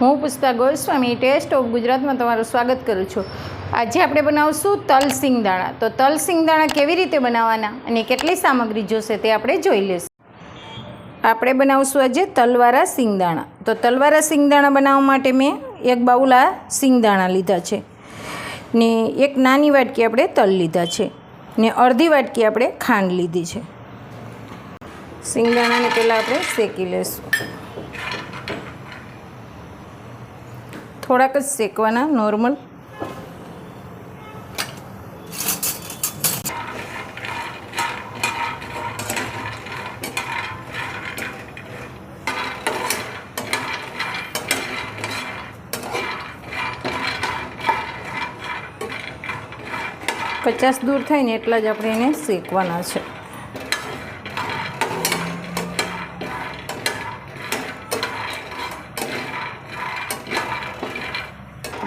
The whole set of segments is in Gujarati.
હું પુષ્પા ગોસ્વામી ટેસ્ટ ઓફ ગુજરાતમાં તમારું સ્વાગત કરું છું. આજે આપણે બનાવશું તલ સિંગદાણા તો તલ સિંગદાણા કેવી રીતે બનાવવાના અને કેટલી સામગ્રી જોશે તે આપણે જોઈ લઈશું. આપણે બનાવશું આજે તલવારા સિંગદાણા તો તલવારા સિંગદાણા બનાવવા માટે મેં એક બાઉલ સિંગદાણા લીધા છે. ને એક નાની વાટકી આપણે તલ લીધા છે. ને અડધી વાટકી આપણે ખાંડ લીધી છે. સિંગદાણાને પહેલાં આપણે શેકી લઈશું થોડાક જ શેકવાના નોર્મલ પચાસ દૂર થાય ને એટલા જ આપણે એને શેકવાના છે.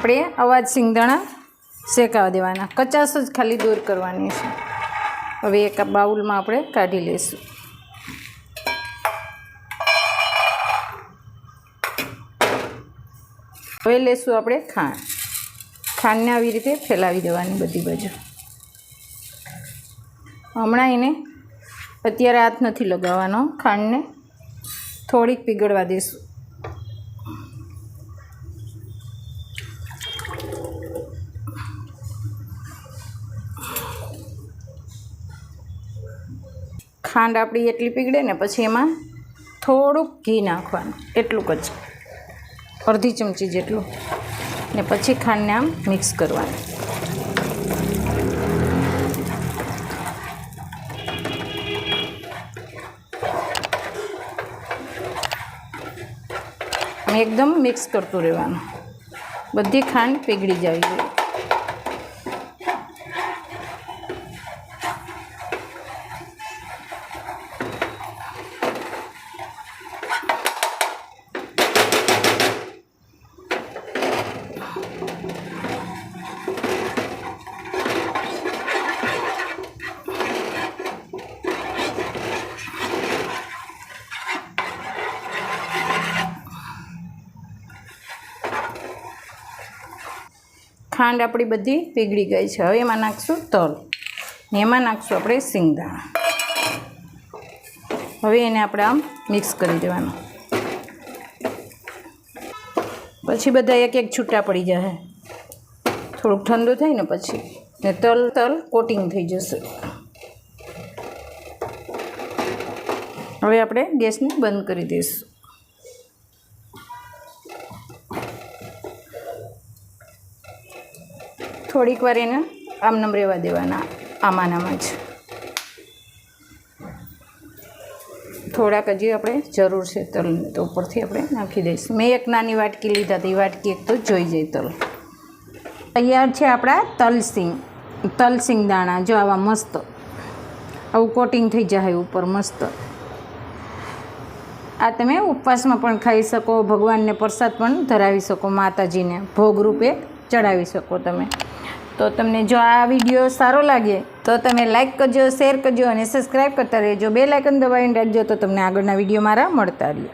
આપણે અવાજ સિંગદાણા શેકાવા દેવાના. કચાસ જ ખાલી દૂર કરવાની છે. હવે એક બાઉલમાં આપણે કાઢી લઈશું. હવે લેશું આપણે ખાંડ. ખાંડને આવી રીતે ફેલાવી દેવાની બધી બાજુ. હમણાં એને અત્યારે હાથ નથી લગાવવાનો. ખાંડને થોડીક પીગળવા દઈશું ખાંડ આપણી એટલી પીગળે ને પછી એમાં થોડુંક ઘી નાખવાનું, એટલું જ. અડધી ચમચી જેટલું. ને પછી ખાંડને આમ મિક્સ કરવાનું. એકદમ મિક્સ કરતું રહેવાનું. બધી ખાંડ પીગળી જવી જોઈએ ખાંડ આપણી બધી પીગળી ગઈ છે. હવે એમાં નાખશું તલ. ને એમાં નાખશું આપણે સિંગદાણા. હવે એને આપણે આમ મિક્સ કરી દેવાનું. પછી બધા એક એક છૂટા પડી જશે થોડુંક ઠંડુ થાય ને પછી ને તલ તલ કોટિંગ થઈ જશે. હવે આપણે ગેસને બંધ કરી દઈશું. થોડીક વાર એને આમનામ રહેવા દેવાના આમાં આમાં જ. થોડાક હજી આપણે જરૂર છે તલ તો ઉપરથી આપણે નાખી દઈશું. મેં એક નાની વાટકી લીધા હતી વાટકી એક તો જોઈ જાય તલ. તૈયાર છે આપણા તલસિંગ તલસિંગ દાણા, જો આવા મસ્ત. આવું કોટિંગ થઈ જાય ઉપર મસ્ત. આ તમે ઉપવાસમાં પણ ખાઈ શકો, ભગવાનને પ્રસાદ પણ ધરાવી શકો, માતાજીને ભોગરૂપે ચડાવી શકો તમે. તો તમને જો આ વીડિયો સારો લાગે, તો તમે લાઈક કરજો શેર કરજો અને સબસ્ક્રાઈબ કરતા રહેજો. બે લાઇકન દબાવીને રાખજો તો તમને આગળના વીડિયો મારા મળતા રહે.